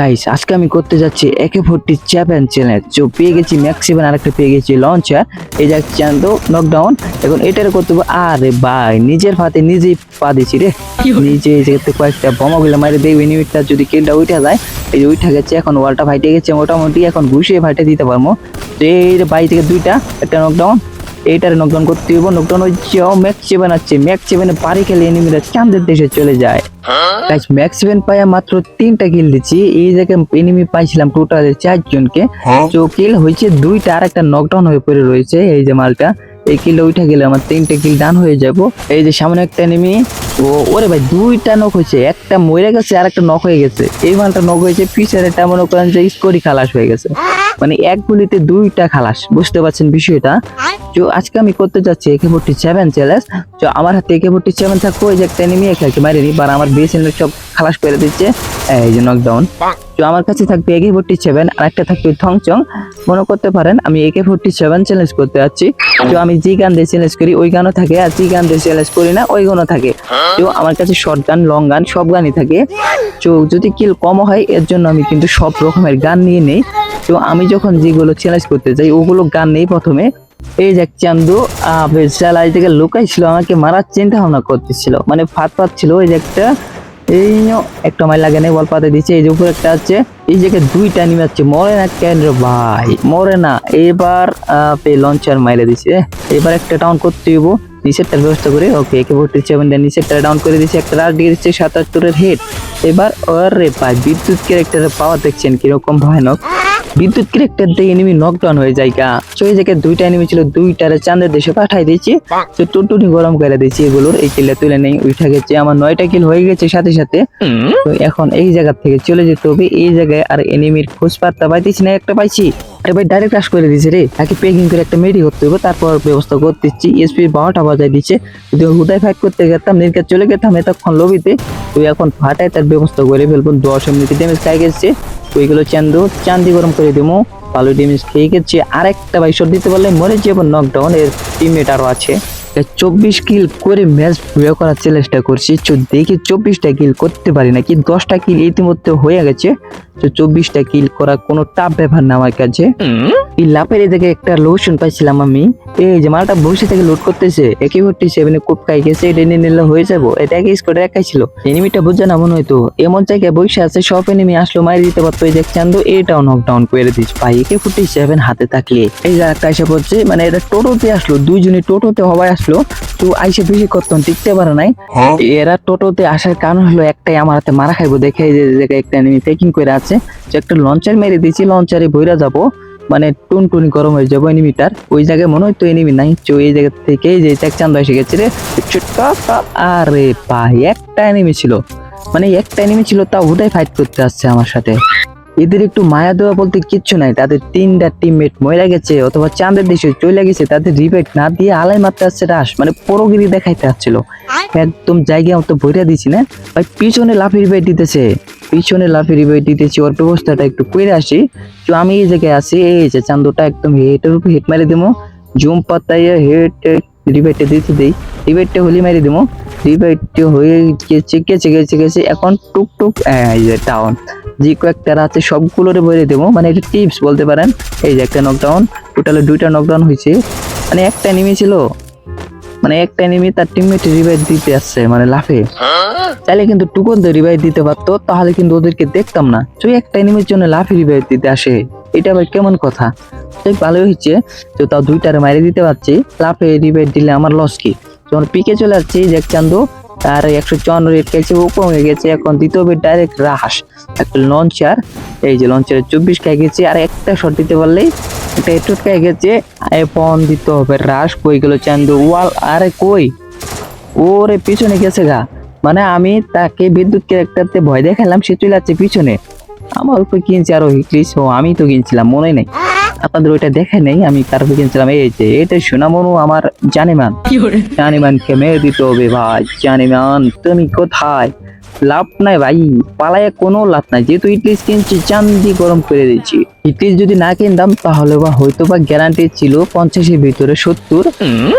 Guys আজকে আমি করতে যাচ্ছি একে ফোরটি চ্যাম্পিয়ন চ্যালেঞ্জ তো পেয়ে গেছি ম্যাক্স সেভেন আর একটা পেয়ে গেছি লঞ্চার এই যাক চান্দ নকডাউন এখন এটারে করতে হবে আরে ভাই নিজের ফাতে নিজেই পা দিছি রে। নিজে জায়গাতে কয়েকটা বোমাগুলো মারে দেখবে নিমিটটা যদি কিলটা উঠে যায় এই যে উঠে গেছে এখন ওয়ালটা ফাইটে গেছে মোটামুটি এখন ঘুষিয়ে ফাইটে দিতে পারব। তো এই যে বাই থেকে দুইটা একটা নকডাউন এইটারে নকডাউন করতে হইব। নকডাউন হচ্ছে ম্যাক্স সেভেন আছে। ম্যাক্স সেভেনে পারি খেলে এনিমিরা চাঁদের দেশে চলে যায়। গাইস ম্যাক্স সেভেন পাইয়া মাত্র তিনটা কিল দিচ্ছি এই জায়গায় এনিমি পাইছিলাম টোটাল চারজনকে। তো কিল হয়েছে দুইটা আর একটা নকডাউন হয়ে পড়ে রয়েছে। এই যে মালটা এই কিল উঠে গেলে আমার তিনটে কিল ডান হয়ে যাব। এই যে সামনে একটা এনিমি ওরে ভাই, দুইটা নক হয়েছে। একটা মরে গেছে আর একটা নক হয়ে গেছে। এই মালটা নক হয়েছে পিছের এটা মনে করেন যে স্কোরি খালাস হয়ে গেছে। মানে এক গুলিতে দুইটা খালাস, বুঝতে পারছেন বিষয়টা? তো আজকে আমি করতে যাচ্ছি একে ফোর্টি সেভেন চ্যালেঞ্জ তো আমার হাতে একে ফোর্টি সেভেন থাকব যে একটা এনিমি একে মারিনি বা আমার বেস সব খালাস করে দিচ্ছে। এই যে নকডাউন তো আমার কাছে থাকবে একে ফোর্টি সেভেন আর একটা থাকবে থংচং মনে করতে পারেন, আমি একে ফোর্টি সেভেন চ্যালেঞ্জ করতে যাচ্ছি। তো আমি যে গান দিয়ে চ্যালেঞ্জ করি, ওই গানও থাকে, আর যে গান দিয়ে চ্যালেঞ্জ করি না, ওই গানও থাকে। তো আমার কাছে শর্ট গান লং গান, সব গানই থাকে। তো যদি কিল কম হয়, এর জন্য আমি কিন্তু সব রকমের গান নিয়ে নেই। তো আমি যখন যেগুলো চ্যালেঞ্জ করতে যাই, ওগুলো গান নেই প্রথমে। এই যে চান্দু বেচালাই থেকে লুকাইছিল, আমাকে মারার চিন্তা ভাবনা করতেছিল। মানে ফাত ছিল এই যে একটা, এই একটা মাইল লাগে নাই, বল পাতে দিচ্ছে, এই যে উপরে একটা আছে, এই যে দুইটা নিমে আছে, মরে না কেন ভাই? মরে না। এবার লঞ্চার মাইলে দিছে। এবার একটা টাউন করতে হইব। নিচেরটার ব্যবস্থা করে ওকে একে ভর্তি সেভেন দেন নিচেরটা ডাউন করে দিচ্ছে একটা রাশ দিয়ে দিচ্ছে সাতাত্তরের হেড এবার ওরে ভাই বিদ্যুৎ ক্যারেক্টারের পাওয়ার দেখছেন কীরকম ভয়ানক। বিদ্যুৎ ক্যারেক্টার দিয়ে এনিমি নকডাউন হয়ে যায় গা। তো এই জায়গায় দুইটা এনিমি ছিল দুইটারে চাঁদের দেশে পাঠাই দিয়েছি। তো টুনটুনি গরম করে দিয়েছি এগুলোর এই কিলটা তুলে নেই উঠে গেছে আমার নয়টা কিল হয়ে গেছে সাথে সাথে। তো এখন এই জায়গা থেকে চলে যেতে হবে এই জায়গায় আর এনিমির খোঁজ পাত্তা পাইতেছি না একটা পাইছি। আরে ভাই ডাইরেক্ট ক্রাশ করে দিয়েছে রে। তাকে পেকিং করে একটা মেডি করতে হবে তারপর ব্যবস্থা করতে দিচ্ছি। এসপি বারোটা বাজায় দিচ্ছে যদি হুদায় ফাইট করতে গেতাম নির্কে চলে গেতাম এতক্ষণ লবিতে, তুই এখন ফাটায় তার ব্যবস্থা করে ফেলব। দশ মিনিটে ড্যামেজ খাই গেছে। ওইগুলো চান্দু, চান্দি গরম করে দেবো ভালো ড্যামেজ খেয়ে গেছে। আরেকটা ভাই শট দিতে পারলে মরে যাব নকডাউন এর টিমমেট আরও আছে। চব্বিশ কিল করে ম্যাচ ভিডিও করার চ্যালেঞ্জটা করছি। দেখি চব্বিশটা কিল করতে পারি না কি দশটা কিল ইতিমধ্যে হয়ে গেছে। তো চব্বিশটা কিল করা কোনো টাফ ব্যাপার না আমার কাছে। এই লাপের এদিকে একটা লোশন পাইছিলাম আমি। এই যে মালটা বসে থেকে লোড করতেছে একই ভর্তি সেভেনে কোপকাই গেছে এটা নিয়ে নিলে হয়ে যাব। এটা একে স্কোয়াডে একাই ছিল। এনিমিটা বুঝছে না মনে হয়তো এমন জায়গায় বসে আছে সব এনিমি আসলো মারি দিতে পারতো। এই দেখছেন তো এটাও নকডাউন করে দিচ্ছে ভাই। একে ফোর্টি সেভেন হাতে থাকলে। এই যে একটা এসে পড়ছে মানে এটা টোটোতে আসলো দুইজনে টোটোতে হবাই আসলো। তো আইসে বেশি করতাম টিকতে পারে নাই। এরা টোটোতে আসার কারণ হলো একটাই আমার হাতে মারা খাইবো। দেখে যে জায়গায় একটা এনিমি পেকিং করে আছে। যে একটা লঞ্চার মেরে দিয়েছি লঞ্চারে ভৈরা যাব। মানে টুন টুন গরম হয়ে যাব এনিমিটার। ওই জায়গায় মনে হয় তো এনিমি নাই। তো এই জায়গা থেকে যে এক চান্দ এসে গেছে রে। আরে ভাই, একটা এনিমি ছিল। মানে একটা এনিমি ছিল তা ওটাই ফাইট করতে আসছে আমার সাথে। এদের একটু মায়া দেওয়া বলতে কিচ্ছু নাই। তাদের তিনটা টিমমেট মরে গেছে অথবা চাঁদের দেশে চলে গেছে তাদের রিবেট না দিয়ে আলাই মারতে আসছে রাস মানে পরগিরি দেখাইতে আসছিল। একদম জায়গা মতো ভরিয়া দিছি না? ভাই পিছনে লাফি রিবেট দিতেছে। পিছনে লাফি রিবেট দিতেছি ওর ব্যবস্থাটা একটু করে আসি। তো আমি এই জায়গায় আছি এই যে চান্দুটা একদম হেটের উপর হেট মারি দেবো জুম পাতাইয়া হেট রিবেটে দিতে দেই। রিবেটটা হলি মারি দেবো রিবেটটা হয়ে গেছে গেছে গেছে গেছে এখন টুক টুক এই যে টাউন যে কয়েকটা আছে সবগুলোরে বলে দেবো। মানে এটা টিপস বলতে পারেন। এই যে একটা নকডাউন টোটালে দুইটা নকডাউন হয়েছে মানে একটা এনিমি ছিল। মানে একটা এনিমি তার টিমমেট রিভাইভ দিতে আসছে মানে লাফে। চাইলে কিন্তু টুকন দিয়ে রিভাইভ দিতে পারতো, তাহলে কিন্তু ওদেরকে দেখতাম না। তো একটা এনিমির জন্য লাফে রিভাইভ দিতে আসে। এটা আবার কেমন কথা? তাই ভালোই হচ্ছে তো তাও দুইটারে মারি দিতে পারছি। লাফে রিভাইভ দিলে আমার লস কি? যখন পিকে চলে যাচ্ছি দেখ চান্দু তার একশো চুয়ান্ন রেট খেয়েছে ও কমে গেছে। এখন দ্বিতীয় বেড ডাইরেক্ট রাহাস একটা লঞ্চার এই যে লঞ্চারে চব্বিশ খেয়ে গেছে, আর একটা শট দিতে পারলেই একটা এটুট খেয়ে গেছে এখন দিতে হবে রাস কই গেল চান্দু? ওয়াল, আরে কই? ওরে পিছনে গেছে গা। মানে আমি তাকে বিদ্যুৎ ক্যারেক্টারতে ভয় দেখালাম, সে চলে যাচ্ছে পিছনে। আমার অল্প কিনছি আরও হিটলিস ও, আমি তো কিনছিলাম মনে নেই। আপনাদের ওইটা দেখে নেই আমি তারপর কিনছিলাম এই যে এটা সোনামনু আমার জানিমান। জানিমানকে মেরে দিতে হবে ভাই জানিমান তুমি কোথায়? লাভ নাই ভাই পালায় কোনো লাভ নাই। যেহেতু ইটলিস কিনছি চান্দি গরম করে দিচ্ছি ইটলিস যদি না কিনতাম তাহলে বা হয়তো বা গ্যারান্টি ছিল পঞ্চাশের ভিতরে সত্তর।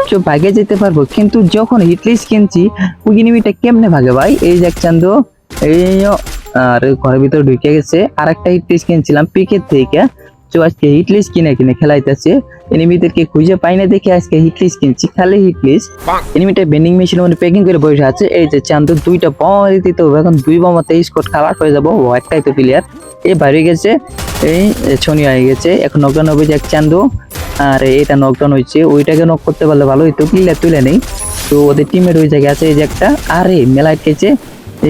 তো ভাগে যেতে পারব। কিন্তু যখন হিটলিস কিনছি ওই এনিমিটা কেমনে ভাগে ভাই? এই যে চান্দ এই আর ঘরের ভিতরে ঢুকে গেছে। আর একটা হিট লিস্ট কিনছিলাম পিকের থেকে। আজকে হিট লিস্ট কিনে কিনে খেলাইতেছে? এনিমিদেরকে খুঁজে পাই না দেখে আজকে হিট লিস্ট কিনছি। খালি হিট লিস্ট এনিমিটা বেন্ডিং মেশিনের মধ্যে প্যাকিং করে বসে আছে। এই যে চান্দু দুইটা বম দিতে হবে। এখন দুই বমাতে স্কোর খারাপ হয়ে যাব। ও একটাই তো প্লেয়ার এই বাইরে গেছে। এই ছনি হয়ে গেছে। এখন নকডাউন হবে যে এক চান্দু। আর এটা নকডাউন হয়েছে। ওইটাকে নক করতে পারলে ভালো হইতো। প্লেয়ার তুলে নেই। তো ওদের টিমের ওই জায়গায় আছে। এই যে একটা। আরে মেলায় খেয়েছে।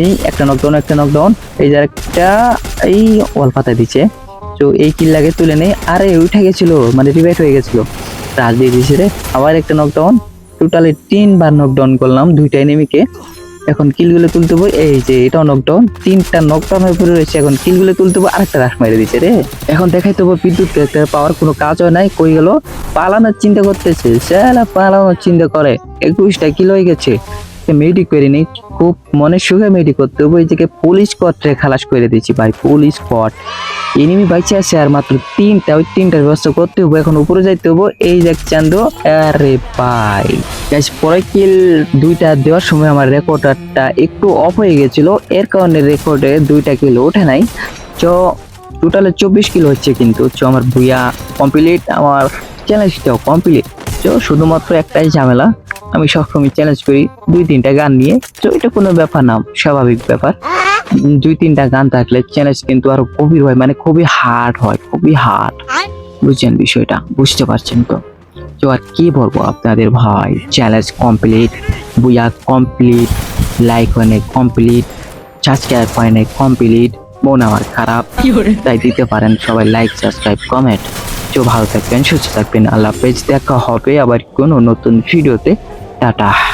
এই একটা নকডাউন একটা নকডাউন এই যে একটা এই ওয়াল পাতা দিচ্ছে তো এই কিল্লাকে তুলে নেই আরে উঠে গেছিল মানে রিভাইট হয়ে গেছিল। রাজ দিয়ে দিয়েছে রে, আবার একটা নকডাউন টোটালি তিনবার নকডাউন করলাম দুইটা এনিমিকে এখন কিলগুলো তুলতে হবে এই যে এটাও নকডাউন তিনটা নকডাউন হয়ে পড়ে রয়েছে, এখন কিলগুলো তুলতে হবে আরেকটা রাশ মেরে দিচ্ছে রে। এখন দেখাই তো বিদ্যুৎ পাওয়ার কোনো কাজও নাই, কই গেল? পালানোর চিন্তা করতেছে সেলা পালানোর চিন্তা করে। একুশটা কিল হয়ে গেছে। মেডিক করে নি খুব মনে সুখে মেডিক করতে হবে। ওই থেকে পুলিশ কোয়ার্টারে খালাস করে দিয়েছি ভাই পুলিশ কোয়ার্ট এনিমি বাইচে আছে আর মাত্র তিনটা, ওই তিনটার ব্যবস্থা করতে হবে। এখন উপরে যাইতে হবে। এই যে চান্দ, আরে ভাই। পরে কিল দুইটা দেওয়ার সময় আমার রেকর্ডারটা একটু অফ হয়ে গেছিল। এর কারণে রেকর্ডে দুইটা কিল ওঠে নাই। তো টোটালে চব্বিশ কিলো হচ্ছে কিন্তু। তো আমার ভুইয়া কমপ্লিট আমার চ্যালেঞ্জটাও কমপ্লিট তো শুধুমাত্র একটাই ঝামেলা। আমি সবসময় চ্যালেঞ্জ করি দুই তিনটা গান নিয়ে। তো এটা কোনো ব্যাপার না স্বাভাবিক ব্যাপার। দুই তিনটা গান থাকলে চ্যালেঞ্জ কিন্তু আরও গভীর হয় মানে খুবই হার্ড হয় খুবই হার্ড বুঝছেন বিষয়টা? বুঝতে পারছেন তো? তো আর কি বলব আপনাদের ভাই? চ্যালেঞ্জ কমপ্লিট বুয়া কমপ্লিট লাইক হয় নাই কমপ্লিট সাবস্ক্রাইব হয় নাই কমপ্লিট মন আমার খারাপ। তাই দিতে পারেন সবাই লাইক সাবস্ক্রাইব কমেন্ট তো ভালো থাকবেন সুস্থ থাকবেন আল্লাহ হাফেজ। দেখা হবে আবার কোনো নতুন ভিডিওতে টাটা।